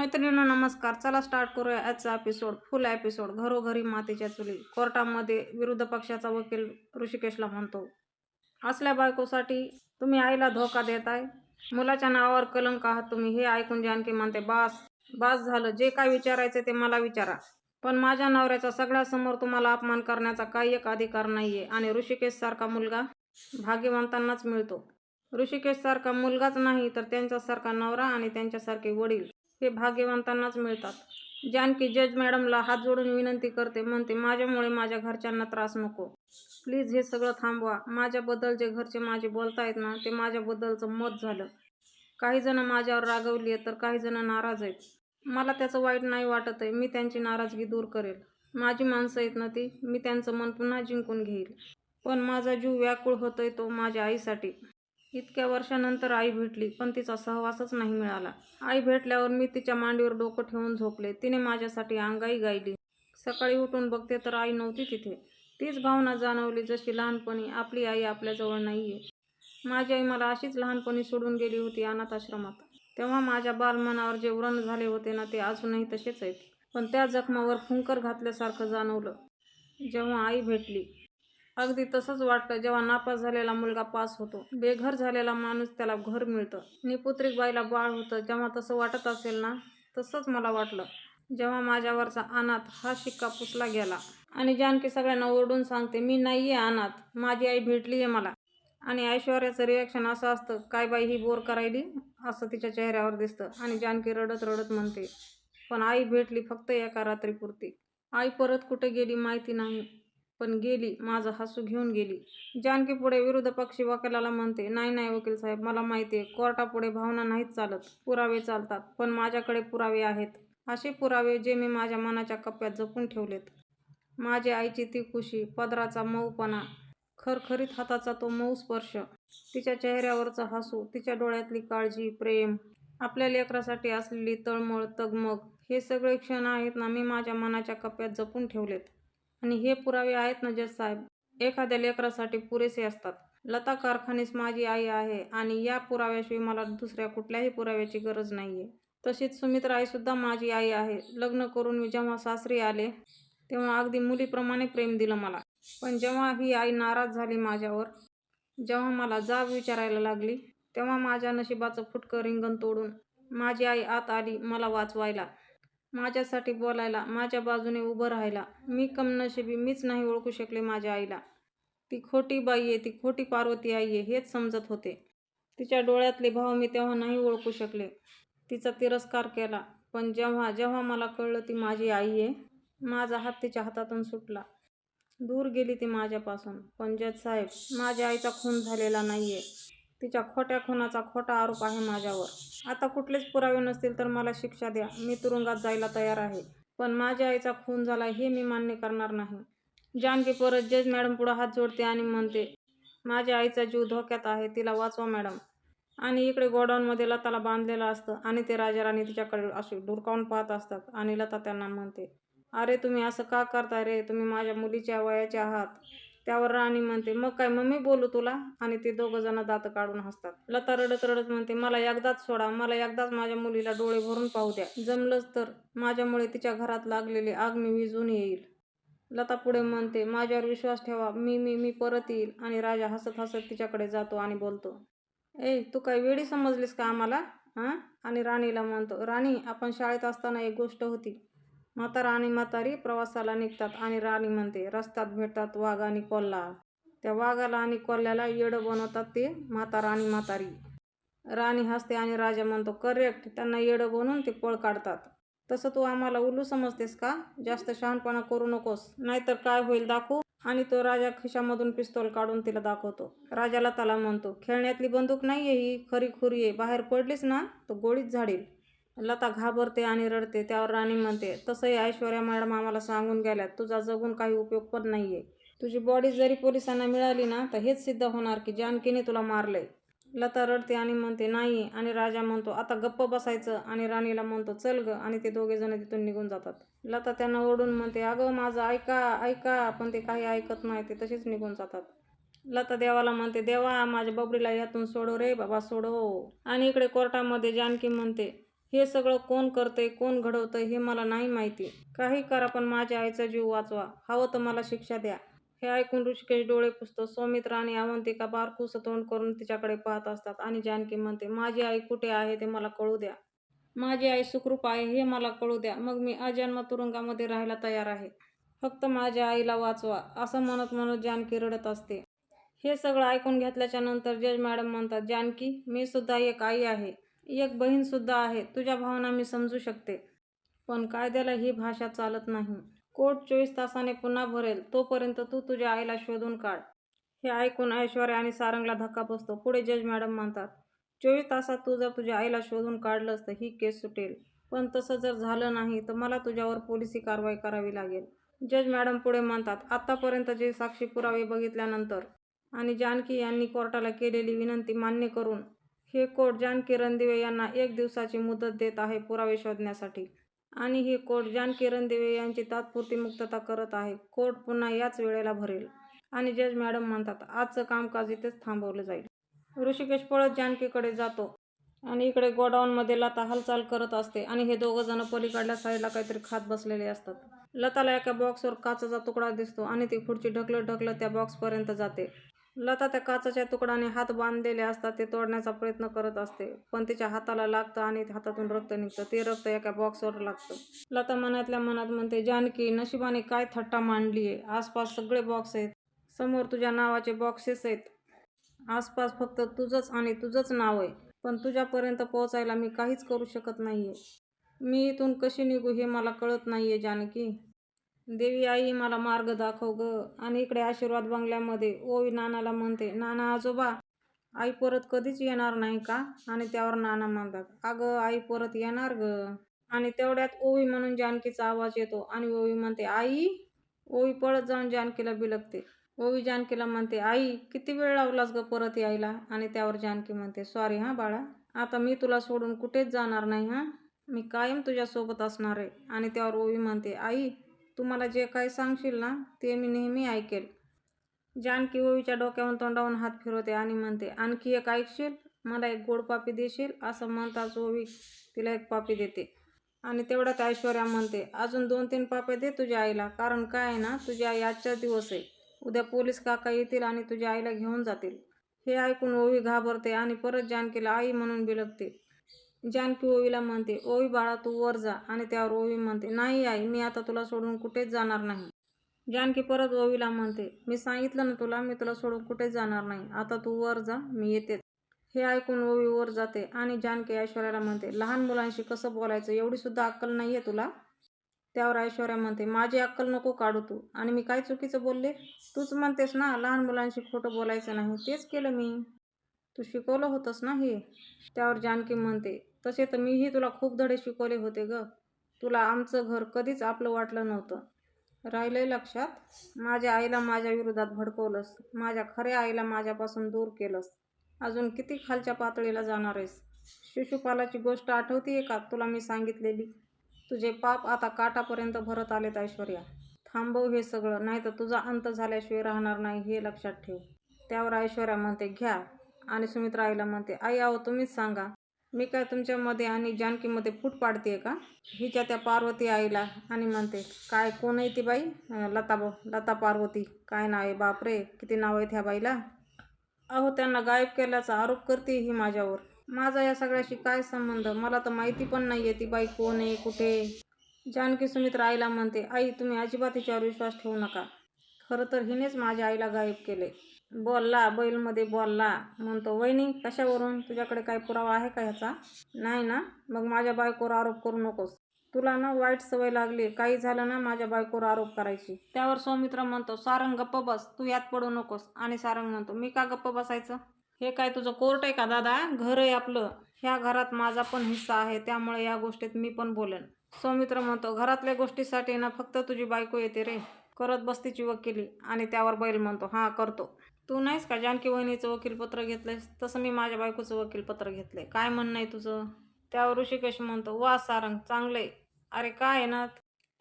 मैत्रिणींनो नमस्कार. चला स्टार्ट करूया आजचा एपिसोड फुल एपिसोड घरोघरी मातीच्या चुली. कोर्टामध्ये विरोध पक्षाचा वकील ऋषिकेशला म्हणतो असल्या बायकोसाठी तुम्ही आईला धोका देताय. मुलाच्या नावावर कलंक आहात तुम्ही. हे ऐकून जानकी म्हणते बास बास झालं. जे काय विचारायचं ते मला विचारा. पण माझ्या नवऱ्याचा सगळ्यासमोर तुम्हाला अपमान करण्याचा काही एक अधिकार नाही आहे आणि ऋषिकेश सारखा मुलगा भाग्यवंतांनाच मिळतो. ऋषिकेश सारखा मुलगाच नाही तर त्यांच्यासारखा नवरा आणि त्यांच्यासारखे वडील हे भाग्यवंतांनाच मिळतात. जानकी जज मॅडमला हात जोडून विनंती करते म्हणते माझ्यामुळे माझ्या घरच्यांना त्रास नको. प्लीज हे सगळं थांबवा. माझ्याबद्दल जे घरचे माझे बोलतायत ना ते माझ्याबद्दलचं मत झालं. काही जण माझ्यावर रागवली आहेत तर काही जण नाराज आहेत. मला त्याचं वाईट नाही वाटत आहे मी त्यांची नाराजगी दूर करेल. माझी माणसं आहेत ना ती मी त्यांचं मन पुन्हा जिंकून घेईल. पण माझा जीव व्याकुळ होतोय तो माझ्या आईसाठी. इतक्या वर्षानंतर आई भेटली पण तिचा सहवासच नाही मिळाला. आई भेटल्यावर मी तिच्या मांडीवर डोकं ठेवून झोपले. तिने माझ्यासाठी अंगाई गायली. सकाळी उठून बघते तर आई नव्हती तिथे. तीच भावना जाणवली जशी लहानपणी आपली आई आपल्याजवळ नाही आहे माझी आई मला अशीच लहानपणी सोडून गेली होती अनाथाश्रमात. तेव्हा माझ्या बालमनावर जे व्रण झाले होते ना ते अजूनही तसेच आहेत. पण त्या जखमावर फुंकर घातल्यासारखं जाणवलं. जेव्हा आई भेटली अगदी तसंच वाटतं जेव्हा नापास झालेला मुलगा पास होतो. बेघर झालेला माणूस त्याला घर मिळतं. निपुत्रिक बाईला बाळ होतं जेव्हा तसं वाटत असेल ना तसंच मला वाटलं. जेव्हा माझ्यावरचा अनाथ हा शिक्का पुसला गेला. आणि जानकी सगळ्यांना ओरडून सांगते मी नाही आहे अनाथ माझी आई भेटली आहे मला. आणि ऐश्वर्याचं रिॲक्शन असं असतं काय बाई ही बोर करायली? असं तिच्या चेहऱ्यावर दिसतं. आणि जानकी रडत रडत म्हणते पण आई भेटली फक्त एका रात्रीपुरती. आई परत कुठे गेली माहिती नाही. पण गेली माझं हसू घेऊन गेली. जानकी पुढे विरुद्ध पक्षी वकिलाला म्हणते नाही नाही वकील साहेब मला माहिती आहे कोर्टापुढे भावना नाहीत चालत पुरावे चालतात पण माझ्याकडे पुरावे आहेत. असे पुरावे जे मी माझ्या मनाच्या कप्प्यात जपून ठेवलेत. माझ्या आईची ती खुशी पदराचा मऊपणा खरखरीत हाताचा तो मऊ स्पर्श तिच्या चेहऱ्यावरचा हसू तिच्या डोळ्यातली काळजी प्रेम आपल्या लेकरासाठी असलेली तळमळ तगमग हे सगळे क्षण आहेत ना मी माझ्या मनाच्या कप्प्यात जपून ठेवलेत. आणि हे पुरावे आहेत ना जज साहेब? एखाद्या लेकरासाठी पुरेसे असतात. लता कारखानीस माझी आई आहे आणि या पुराव्याशिवाय मला दुसऱ्या कुठल्याही पुराव्याची गरज नाही आहे तशीच सुमित्रा आईसुद्धा माझी आई आहे. लग्न करून मी जेव्हा सासरी आले तेव्हा अगदी मुलीप्रमाणे प्रेम दिलं मला. पण जेव्हा ही आई नाराज झाली माझ्यावर जेव्हा मला जाब विचारायला लागली तेव्हा माझ्या नशिबाचं फुटकं रिंगण तोडून माझी आई आत आली मला वाचवायला. माझ्यासाठी बोलायला माझ्या बाजूने उभं राहायला. मी कमनशिबी मीच नाही ओळखू शकले माझ्या आईला. ती खोटी बाई आहे ती खोटी पार्वती आई आहे हेच समजत होते. तिच्या डोळ्यातले भाव मी तेव्हा नाही ओळखू शकले. तिचा तिरस्कार केला. पण जेव्हा जेव्हा मला कळलं ती माझी आई आहे माझा हात तिच्या हातातून सुटला. दूर गेली ती माझ्यापासून. पण जज साहेब माझ्या आईचा खून झालेला नाही आहे तिच्या खोट्या खुनाचा खोटा आरोप आहे माझ्यावर. आता कुठलेच पुरावे नसतील तर मला शिक्षा द्या. मी तुरुंगात जायला तयार आहे. पण माझ्या आईचा खून झाला हे मी मान्य करणार नाही. जानकी परत जज मॅडम पुढं हात जोडते आणि म्हणते माझ्या आईचा जीव धोक्यात आहे तिला वाचवा मॅडम. आणि इकडे गोडाऊनमध्ये लताला बांधलेलं असतं आणि ते राजाराणी तिच्याकडे असे डुरकावून पाहत असतात. आणि लता त्यांना म्हणते अरे तुम्ही असं का करता रे? तुम्ही माझ्या मुलीच्या वयाचे आहात. त्यावर राणी म्हणते मग काय मम्मी बोलू तुला? आणि ते दोघं जण दात काढून हसतात. लता रडत रडत म्हणते मला एकदाच सोडा मला एकदाच माझ्या मुलीला डोळे भरून पाहू द्या. जमलंच तर माझ्यामुळे तिच्या घरात लागलेली आग मी विजून येईल. लता पुढे म्हणते माझ्यावर विश्वास ठेवा. मी मी मी परत येईल आणि राजा हसत हसत तिच्याकडे जातो आणि बोलतो. ए तू काय वेळी समजलीस का आम्हाला? हां आणि राणीला म्हणतो राणी आपण शाळेत असताना एक गोष्ट होती. म्हातारा आणि म्हातारी प्रवासाला निघतात आणि राणी म्हणते रस्त्यात भेटतात वाघ आणि कोल्हा. त्या वाघाला आणि कोल्ह्याला येडं बनवतात ते म्हातारा आणि म्हातारी. राणी हसते आणि राजा म्हणतो करेक्ट त्यांना येडं बनवून ते पळ काढतात. तसं तू आम्हाला उलू समजतेस का? जास्त शहाणपणा करू नकोस. नाहीतर काय होईल दाखवू. आणि तो राजा खिशामधून पिस्तोल काढून तिला दाखवतो. राजाला त्याला म्हणतो खेळण्यातली बंदूक नाही आहे ही खरी खुरी आहे. बाहेर पडलीस ना तो गोळीच झाडील. लता घाबरते आणि रडते त्यावर राणी म्हणते तसंही ऐश्वर्या मॅडम आम्हाला सांगून गेल्यात तुझा जगून काही उपयोग पण नाही आहे तुझी बॉडी जरी पोलिसांना मिळाली ना तर हेच सिद्ध होणार की जानकीने तुला मारलंय. लता रडते आणि म्हणते नाही. आणि राजा म्हणतो आता गप्प बसायचं. आणि राणीला म्हणतो चल ग. आणि ते दोघे जण तिथून निघून जातात. लता त्यांना ओढून म्हणते अगं माझं ऐका ऐका. पण ते काही ऐकत नाही ते तसेच निघून जातात. लता देवाला म्हणते देवा माझ्या बबडीला यातून सोडव रे बाबा सोडव. आणि इकडे कोर्टामध्ये जानकी म्हणते हे सगळं कोण करतंय कोण घडवतंय हे मला नाही माहिती. काही करा पण माझ्या आईचा जीव वाचवा. हवं तर मला शिक्षा द्या. हे ऐकून ऋषिकेश डोळे पुसतो. सौमित्र आणि अवंतिका बारकूस तोंड करून तिच्याकडे पाहत असतात आणि जानकी म्हणते माझी आई कुठे आहे ते मला कळू द्या. माझी आई सुखरूप आहे हे मला कळू द्या. मग मी अजन्म तुरुंगामध्ये राहायला तयार आहे. फक्त माझ्या आईला वाचवा. असं म्हणत म्हणत जानकी रडत असते. हे सगळं ऐकून घेतल्याच्या नंतर जज मॅडम म्हणतात जानकी मी सुद्धा एक आई आहे. एक बहीणसुद्धा आहे तुझ्या भावना मी समजू शकते. पण कायद्याला ही भाषा चालत नाही. कोर्ट चोवीस तासाने पुन्हा भरेल तोपर्यंत तू तुझ्या आईला शोधून काढ. हे ऐकून ऐश्वर्या आणि सारंगला धक्का बसतो. पुढे जज मॅडम म्हणतात चोवीस तासात तू जर तुझ्या आईला शोधून काढलंस तर ही केस सुटेल. पण तसं जर झालं नाही तर मला तुझ्यावर पोलिसी कारवाई करावी लागेल. जज मॅडम पुढे म्हणतात आत्तापर्यंत जे साक्षी पुरावे बघितल्यानंतर आणि जानकी यांनी कोर्टाला केलेली विनंती मान्य करून हे कोर्ट जानकी रणदिवे यांना एक दिवसाची मुदत देत आहे पुरावे शोधण्यासाठी. आणि हे कोर्ट जानकी रणदिवे यांची तात्पुरती मुक्तता करत आहे. कोर्ट पुन्हा याच वेळेला भरेल. आणि जज मॅडम म्हणतात आजचं कामकाज इथेच थांबवलं जाईल. ऋषिकेश पळत जानकीकडे जातो. आणि इकडे गोडाऊनमध्ये लता हालचाल करत असते. आणि हे दोघं जण पलीकडल्या साईडला काहीतरी खात बसलेले असतात. लताला एका बॉक्सवर काचाचा तुकडा दिसतो आणि ती खुर्ची ढकलत ढकलत त्या बॉक्सपर्यंत जाते. लता त्या काचाच्या तुकड्याने हात बांधलेले असतात ते तोडण्याचा प्रयत्न करत असते. पण तिच्या हाताला लागतं आणि हातातून रक्त निघतं. ते रक्त एका बॉक्सवर लागतं. लता मनातल्या मनात म्हणते जानकी नशिबाने काय थट्टा मांडली आहे? आसपास सगळे बॉक्स आहेत. समोर तुझ्या नावाचे बॉक्सेस आहेत. आसपास फक्त तुझंच आणि तुझंच नाव आहे. पण तुझ्यापर्यंत पोहोचायला मी काहीच करू शकत नाही आहे मी इथून कशी निघू हे मला कळत नाही आहे जानकी. देवी आई मला मार्ग दाखव ग. आणि इकडे आशीर्वाद बंगल्यामध्ये ओवी नानाला म्हणते नाना आजोबा आई परत कधीच येणार नाही का? आणि त्यावर नाना म्हणतात अगं आई परत येणार ग. आणि तेवढ्यात ओवी म्हणून जानकीचा आवाज येतो आणि ओवी म्हणते आई? ओवी पळत जाऊन जानकीला बिलगते. ओवी जानकीला म्हणते आई किती वेळ लावलास ग परत यायला? आणि त्यावर जानकी म्हणते सॉरी हां बाळा आता मी तुला सोडून कुठेच जाणार नाही हां? मी कायम तुझ्यासोबत असणार आहे. आणि त्यावर ओवी म्हणते आई तू मला जे काही सांगशील ना ते मी नेहमी ऐकेल. जानकी ओवीच्या डोक्यावरून तोंडावून हात फिरवते आणि म्हणते आणखी एक ऐकशील? मला एक गोड पापी देशील? असं म्हणताच ओवी तिला एक पापी देते. आणि तेवढ्यात ऐश्वर्या म्हणते अजून दोन तीन पापे दे तुझ्या आईला कारण काय आहे ना तुझी आई आजचा दिवस आहे. उद्या पोलीस काका येतील आणि तुझ्या आईला घेऊन जातील. हे ऐकून ओवी घाबरते आणि परत जानकीला आई म्हणून बिलगते. जानकी ओवीला म्हणते ओवी बाळा तू वर जा. आणि त्यावर ओवी म्हणते नाही आई मी आता तुला सोडून कुठेच जाणार नाही. जानकी परत ओवीला म्हणते मी सांगितलं ना तुला मी तुला सोडून कुठेच जाणार नाही. आता तू वर जा मी येतेच हे ऐकून ओवी वर जाते आणि जानकी ऐश्वर्याला म्हणते लहान मुलांशी कसं बोलायचं? एवढी सुद्धा अक्कल नाही आहे तुला? त्यावर ऐश्वर्या म्हणते माझी अक्कल नको काढू तू. आणि मी काय चुकीचं बोलले? तूच म्हणतेस ना लहान मुलांशी खोटं बोलायचं नाही. तेच केलं मी. तू शिकवलं होतंस ना हे? त्यावर जानकी म्हणते तसे तर मीही तुला खूप धडे शिकवले होते ग. तुला आमचं घर कधीच आपलं वाटलं नव्हतं. राहिलंय लक्षात? माझ्या आईला माझ्या विरोधात भडकवलंस. माझ्या खऱ्या आईला माझ्यापासून दूर केलंस. अजून किती खालच्या पातळीला जाणार आहेस? शिशुपालाची गोष्ट आठवतीये का तुला मी सांगितलेली? तुझे पाप आता काटापर्यंत भरत आलेत ऐश्वर्या. थांबव हे सगळं नाही तर तुझा अंत झाल्याशिवाय राहणार नाही हे लक्षात ठेव. त्यावर ऐश्वर्या म्हणते घ्या. आणि सुमित्रा आईला म्हणते आई आहो तुम्हीच सांगा. मी काय तुमच्यामध्ये आणि जानकीमध्ये फूट पाडते का? हिच्या त्या पार्वती आईला आणि म्हणते काय कोण आहे ती बाई? लता लता पार्वती. काय नाव आहे? बापरे किती नाव आहेत ह्या बाईला? अहो त्यांना गायब केल्याचा आरोप करते ही माझ्यावर. माझा या सगळ्याशी काय संबंध? मला तर माहिती पण नाही आहे ती बाई कोण आहे कुठे जानकी सुमित्रा आईला म्हणते आई तुम्ही अजिबात हिच्यावर विश्वास ठेवू नका. खरं तर हिनेच माझ्या आईला गायब केले बोलला बैलमध्ये बोलला. म्हणतो वहिनी कशावरून? तुझ्याकडे काही पुरावा आहे का ह्याचा? नाही ना. मग माझ्या बायकोवर आरोप करू नकोस. तुला ना वाईट सवय लागली. काही झालं ना माझ्या बायकोवर आरोप करायची. त्यावर सौमित्र म्हणतो सारंग गप्प बस. तू यात पडू नकोस. आणि सारंग म्हणतो मी का गप्प बसायचं? हे काय तुझं कोर्ट आहे का दादा? घर आहे आपलं. ह्या घरात माझा पण हिस्सा आहे. त्यामुळे या गोष्टीत मी पण बोलेन. सौमित्र म्हणतो घरातल्या गोष्टीसाठी ना फक्त तुझी बायको येते रे. करत बस्तीची वकिली. आणि त्यावर बैल म्हणतो हां करतो. तू नाहीस का जानकी वहिनीचं वकीलपत्र घेतलंयस तसं मी माझ्या बायकोचं वकीलपत्र घेतलंय. काय म्हणणं आहे तुझं? त्यावर ऋषिकेश म्हणतो वा सारंग चांगलंय. अरे काय आहे ना?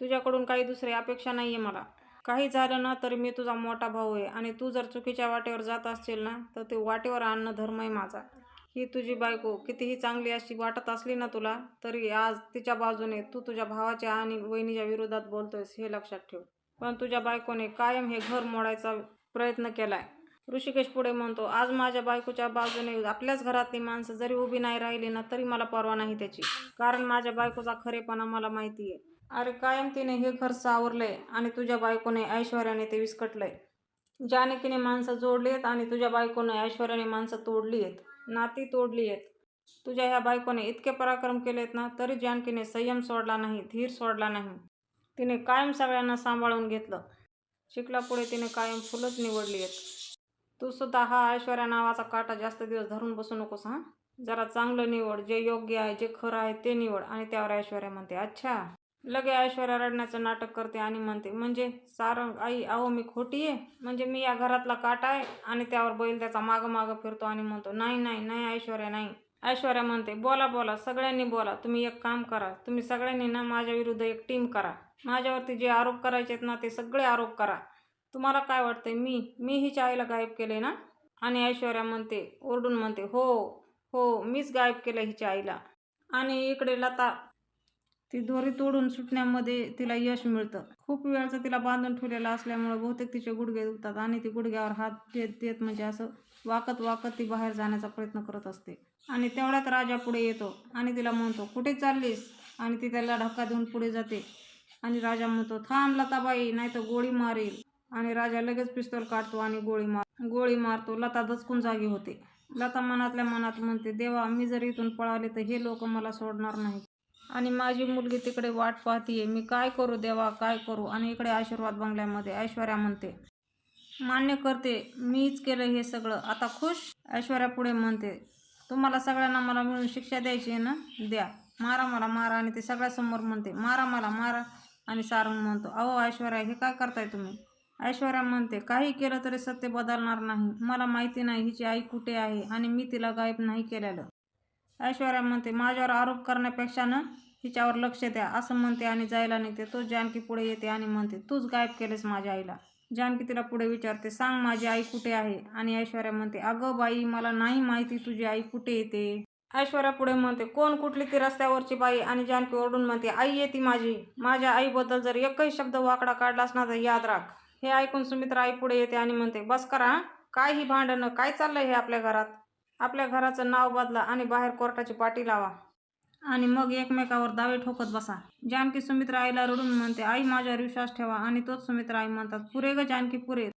तुझ्याकडून काही दुसरी अपेक्षा नाही आहे मला. काही झालं ना तरी मी तुझा मोठा भाऊ आहे. आणि तू जर चुकीच्या वाटेवर जात असशील ना तर ते वाटेवर आणणं धर्म आहे माझा. ही तुझी बायको कितीही चांगली अशी वाटत असली ना तुला तरी आज तिच्या बाजूने तू तुझ्या भावाच्या आणि वहिनीच्या विरोधात बोलतोयस हे लक्षात ठेव. पण तुझ्या बायकोने कायम हे घर मोडायचा प्रयत्न केलाय. ऋषिकेश पुढे म्हणतो आज माझ्या बायकोच्या बाजूने आपल्याच घरातली माणसं जरी उभी नाही राहिली ना तरी मला परवा नाही त्याची. कारण माझ्या बायकोचा खरेपणा मला माहिती आहे अरे कायम तिने हे घर सावरलंय आणि तुझ्या बायकोने ऐश्वर्याने ते विस्कटलंय. जानकीने माणसं जोडली आहेत आणि तुझ्या बायकोने ऐश्वर्याने माणसं तोडली आहेत. नाती तोडली आहेत. तुझ्या ह्या बायकोने इतके पराक्रम केलेत ना तरी जानकीने संयम सोडला नाही धीर सोडला नाही. तिने कायम सगळ्यांना सांभाळून घेतलं. शिकलापुढे तिने कायम फुलंच निवडली आहेत. तू सुद्धा हा ऐश्वर्या नावाचा काटा जास्त दिवस धरून बसू नकोस हां? जरा चांगलं निवड जे योग्य आहे जे खरं आहे ते निवड आणि त्यावर ऐश्वर्या म्हणते अच्छा? लगे ऐश्वर्या रडण्याचं नाटक करते आणि म्हणते म्हणजे सारंग आई अहो मी खोटी आहे? म्हणजे मी या घरातला काटा आहे आणि त्यावर बैल त्याचा मागं मागं फिरतो आणि म्हणतो नाही नाही नाही ऐश्वर्या नाही. ऐश्वर्या म्हणते बोला बोला सगळ्यांनी बोला तुम्ही एक काम करा तुम्ही सगळ्यांनी ना माझ्या विरुद्ध एक टीम करा. माझ्यावरती जे आरोप करायचे आहेत ना ते सगळे आरोप करा. तुम्हाला काय वाटतंय? मी मी हिच्या आईला गायब केले ना? आणि ऐश्वर्या म्हणते ओरडून म्हणते हो हो मीच गायब केलं हिच्या आईला. आणि इकडे लता ती दोरी तोडून सुटण्यामध्ये तिला यश मिळतं. खूप वेळचं तिला बांधून ठेवलेलं असल्यामुळं बहुतेक तिचे गुडघे दुखतात आणि ती गुडघ्यावर हात देत देत म्हणजे असं वाकत वाकत ती बाहेर जाण्याचा प्रयत्न करत असते. आणि तेवढ्यात राजा पुढे येतो आणि तिला म्हणतो कुठे चाललीस? आणि ती त्याला धक्का देऊन पुढे जाते. आणि राजा म्हणतो थांब लताबाई नाही तर गोळी मारेल. आणि राजा लगेच पिस्तोल काढतो आणि गोळी मार गोळी मारतो. लता दचकून जागी होते. लता मनातल्या मनात म्हणते देवा मी जर इथून पळाले तर हे लोक मला सोडणार नाही आणि माझी मुलगी तिकडे वाट पाहतीये. मी काय करू देवा काय करू? आणि इकडे आशीर्वाद बंगल्यामध्ये ऐश्वर्या म्हणते मान्य करते मीच केलं हे सगळं. आता खुश? ऐश्वर्या पुढे म्हणते तुम्हाला सगळ्यांना मला मिळून शिक्षा द्यायची आहे ना? द्या. मारा मला मारा. आणि ते सगळ्यासमोर म्हणते मारा मला मारा. आणि सारंग म्हणतो अहो ऐश्वर्या हे काय करताय तुम्ही? ऐश्वर्या म्हणते काही केलं तरी सत्य बदलणार नाही. मला माहिती नाही हिची आई कुठे आहे आणि मी तिला गायब नाही केलेलं. ऐश्वर्या म्हणते माझ्यावर आरोप करण्यापेक्षा ना हिच्यावर लक्ष द्या असं म्हणते आणि जायला निघते. तो जानकी पुढे येते आणि म्हणते तूच गायब केलेस माझ्या आईला. जानकी तिला पुढे विचारते सांग माझी आई कुठे आहे? आणि ऐश्वर्या म्हणते अगं बाई मला नाही माहिती तुझी आई कुठे येते. ऐश्वर्या पुढे म्हणते कोण कुठली ती रस्त्यावरची बाई? आणि जानकी ओरडून म्हणते आई येते माझी. माझ्या आईबद्दल जर एकही शब्द वाकडा काढलास ना तर याद राख. हे ऐकून सुमित्रा आई पुढे येते आणि म्हणते बस करा काय ही भांडणं? काय चाललंय हे आपल्या घरात? आपल्या घराचं नाव बदला आणि बाहेर कोर्टाची पाटी लावा. आणि मग एकमेकावर दावे ठोकत बसा. जानकी सुमित्रा आईला रडून म्हणते आई माझ्यावर विश्वास ठेवा. आणि तोच सुमित्रा आई म्हणतात पुरे ग जानकी पुरे.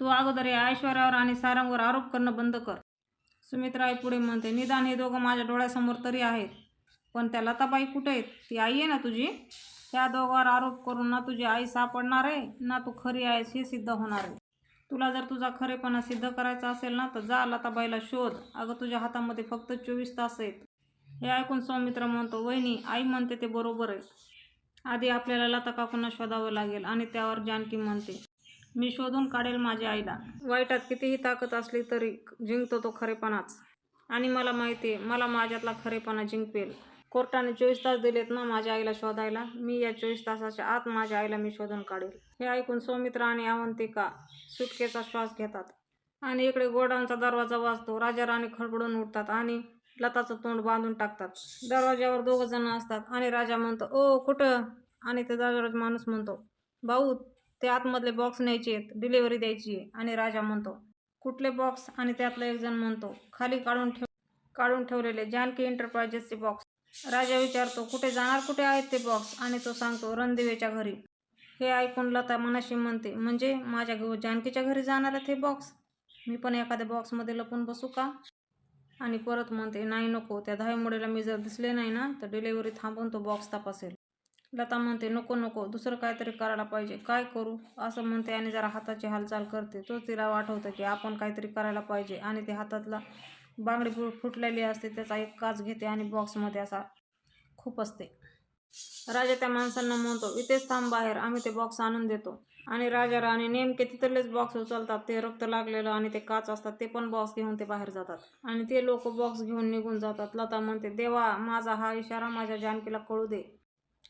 तू अगोदर या ऐश्वर्यावर आणि सारंगवर आरोप करणं बंद कर. सुमित्रा आई पुढे म्हणते निदान हे दोघं माझ्या डोळ्यासमोर तरी आहेत पण त्या लताबाई कुठे आहेत? ती आई आहे ना तुझी? त्या दोघांवर आरोप करून ना तुझी आई सापडणार आहे ना तू खरी आहेस हे सिद्ध होणार आहे. तुला जर तुझा खरेपणा सिद्ध करायचा असेल ना तर जा लताबाईला शोध. अगं तुझ्या हातामध्ये फक्त चोवीस तास आहेत. हे ऐकून सौमित्र म्हणतो वहिनी आई म्हणते ते बरोबर आहे. आधी आपल्याला लता काकूंना शोधावं लागेल आणि त्यावर जानकी म्हणते मी शोधून काढेल माझ्या आईला. वाईटात कितीही ताकद असली तरी जिंकतो तो खरेपणाच. आणि मला माहिती आहे मला माझ्यातला खरेपणा जिंकवेल. कोर्टाने चोवीस तास दिलेत ना माझ्या आईला शोधायला. मी या चोवीस तासाच्या आत माझ्या आईला मी शोधून काढेल. हे ऐकून सौमित्र आणि अवंतिका सुटकेचा श्वास घेतात आणि इकडे गोडाऊनचा दरवाजा वाजतो. राजा राणी खडबडून उठतात आणि लताचं तोंड बांधून टाकतात. दरवाज्यावर दोघं जण असतात आणि राजा म्हणतो ओ कुठं? आणि ते दरवाजा माणूस म्हणतो भाऊ ते आतमधले बॉक्स न्यायचे आहेत डिलिव्हरी द्यायची आहे. आणि राजा म्हणतो कुठले बॉक्स आणि त्यातला एक जण म्हणतो खाली काढून ठेव काढून ठेवलेले जानकी एंटरप्राइजेसचे बॉक्स राजा विचारतो कुठे जाणार? कुठे आहेत ते बॉक्स आणि तो सांगतो रणदिवेच्या घरी. हे ऐकून लता मनाशी म्हणते म्हणजे माझ्या घ जानकीच्या घरी जाणार आहेत हे बॉक्स मी पण एखाद्या बॉक्समध्ये लपून बसू का? आणि परत म्हणते नाही नको त्या दहामुडेला मी जर दिसले नाही ना तर डिलेवरी थांबून तो बॉक्स तपासेल. लता म्हणते नको नको दुसरं काहीतरी करायला पाहिजे. काय करू? असं म्हणते आणि जरा हाताची हालचाल करते. तो तिला आठवतं की आपण काहीतरी करायला पाहिजे आणि ते हातातला बांगडी फु फुटलेली असते त्याचा एक काच घेते आणि बॉक्समध्ये असा खूप असते. राजा त्या माणसांना म्हणतो इथेच थांब बाहेर आम्ही ते बॉक्स आणून देतो. आणि राजा राणी नेमके तिथलेच बॉक्स उचलतात ते रक्त लागलेलं आणि ते काच असतात ते पण बॉक्स घेऊन ते बाहेर जातात. आणि ते लोक बॉक्स घेऊन निघून जातात. लता म्हणते देवा माझा हा इशारा माझ्या जानकीला कळू दे.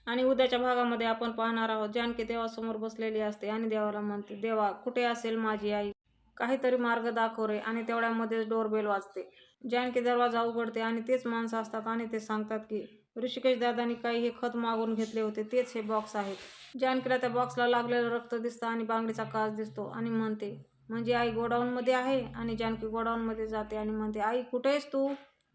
आणि उद्याच्या भागामध्ये आपण पाहणार आहोत जानकी देवासमोर बसलेली असते आणि देवाला म्हणते देवा कुठे असेल माझी आई? काहीतरी मार्ग दाखव रे आणि तेवढ्यामध्येच डोरबेल वाजते. जानकी दरवाजा उघडते आणि तेच माणसं असतात आणि ते सांगतात की ऋषिकेश दादानी काही हे खत मागून घेतले होते तेच हे बॉक्स आहेत. जानकीला त्या बॉक्सला लागलेलं रक्त दिसतं आणि बांगडीचा काच दिसतो आणि म्हणते म्हणजे आई गोडाऊनमध्ये आहे? आणि जानकी गोडाऊनमध्ये जाते आणि म्हणते आई कुठे आहेस तू?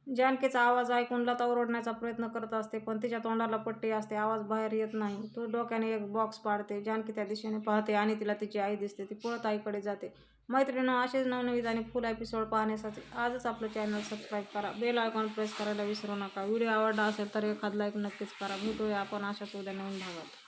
जानकीचा आवाज ऐकून लता ओरडण्याचा प्रयत्न करत असते पण तिच्या तोंडाला पट्टी असते आवाज बाहेर येत नाही. तो डोक्याने एक बॉक्स पाडते जानकी त्या दिशेने पाहते आणि तिला तिची आई दिसते ती पळत आईकडे जाते. मैत्रिणी असेच नवनवीन आणि फुल एपिसोड पाहण्यासाठी आजच आपलं चॅनल सबस्क्राईब करा. बेल आयकॉन प्रेस करायला विसरू नका. व्हिडिओ आवडला असेल तर एखाद लाईक नक्कीच करा. भेटूया आपण अशाच उद्या नवीन भागात.